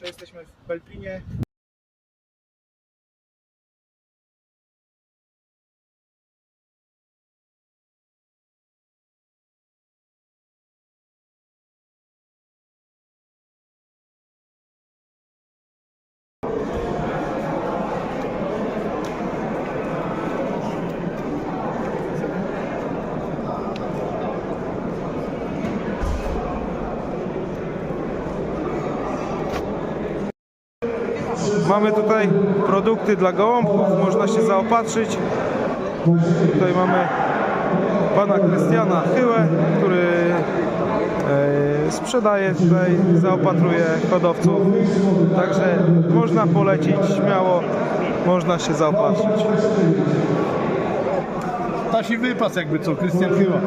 Jesteśmy w Belplinie. Mamy tutaj produkty dla gołąbków, można się zaopatrzyć. Tutaj mamy pana Krystiana Chyłę, który e, sprzedaje tutaj, zaopatruje hodowców. Także można polecić śmiało, można się zaopatrzyć. Tasi wypas jakby co, Krystian Chyła.